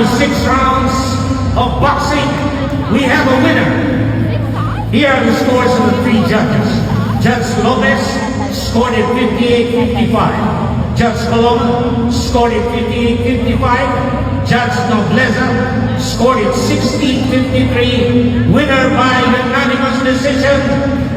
After six rounds of boxing, we have a winner. Here are the scores of the three judges. Judge Lopez scored it 58-55. Judge Coloma scored it 58-55. Judge Nobleza scored it 16-53. Winner by unanimous decision,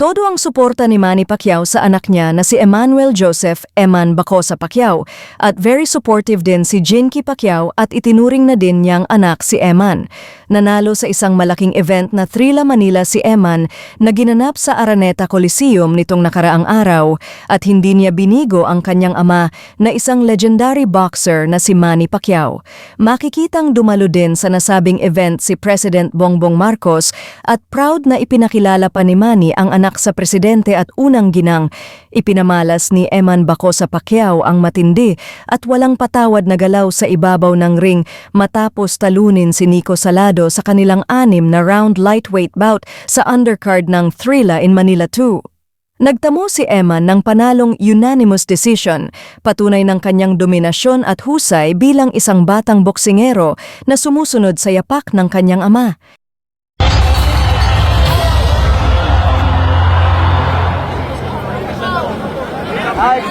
Todo ang suporta ni Manny Pacquiao sa anak niya na si Emmanuel Joseph Eman Bacosa Pacquiao at very supportive din si Jinky Pacquiao at itinuring na din niyang anak si Eman. Nanalo sa isang malaking event na Thrilla Manila si Eman na ginanap sa Araneta Coliseum nitong nakaraang araw at hindi niya binigo ang kanyang ama na isang legendary boxer na si Manny Pacquiao. Makikitang dumalo din sa nasabing event si President Bongbong Marcos at proud na ipinakilala pa ni Manny ang anak sa presidente at unang ginang. Ipinamalas ni Eman Bacosa Pacquiao ang matindi at walang patawad na galaw sa ibabaw ng ring matapos talunin si Nico Salado sa kanilang anim na round lightweight bout sa undercard ng Thrilla in Manila 2. Nagtamo si Eman ng panalong unanimous decision, patunay ng kanyang dominasyon at husay bilang isang batang boksingero na sumusunod sa yapak ng kanyang ama. Ah, excuse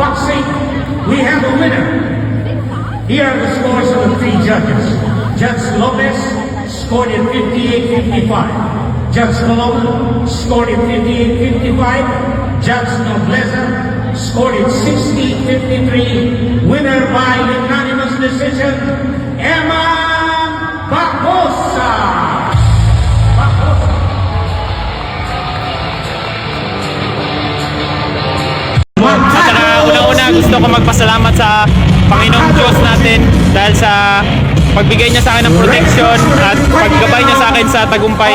boxing, we have a winner. Here are the scores of the three judges. Judge Lopez scored it 58-55. Judge Malone scored it 58-55. Judge Nobleza scored it 60-53. Winner by unanimous decision, Emma gusto ko magpasalamat sa Panginoong Diyos natin dahil sa pagbigay niya sa akin ng protection at paggabay niya sa akin sa tagumpay.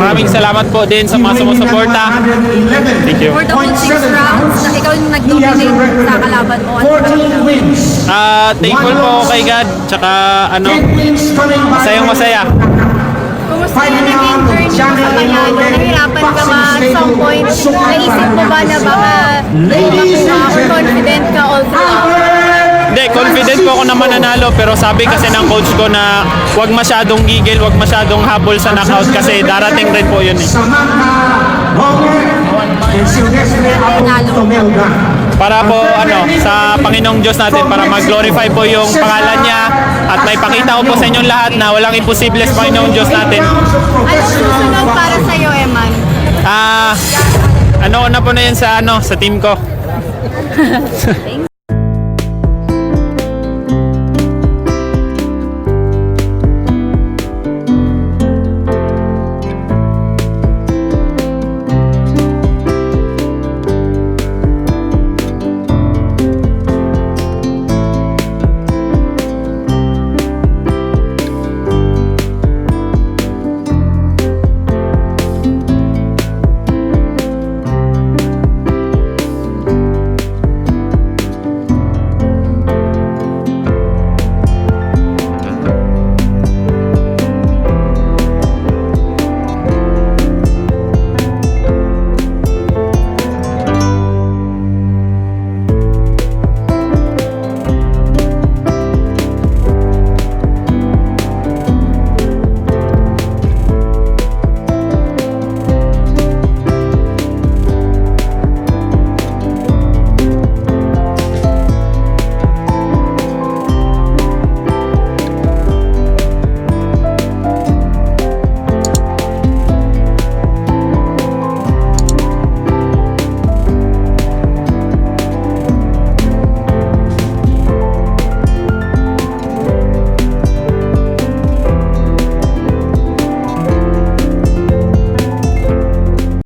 Maraming salamat po din sa mga sumusuporta. Thank you. For the whole six rounds, na ikaw yung nag-dominate sa kalaban mo. Ano ba 14 wins. Ah, thankful po kay God. Tsaka ano, 10 wins coming by masayang masaya. Kumusta yung naging journey mo sa Panalo? Nahirapan ka ba at some point? Naisip mo ba na baka makuha or ako na mananalo pero sabi kasi ng coach ko na huwag masyadong gigil, huwag masyadong habol sa knockout kasi darating rin po yun eh. Para po ano sa Panginoong Diyos natin para mag-glorify po yung pangalan niya at may pakita ko po sa inyong lahat na walang imposible sa Panginoong Diyos natin. Anong susunod para sa'yo, Eman? Ah, ano na po na yun sa ano sa team ko.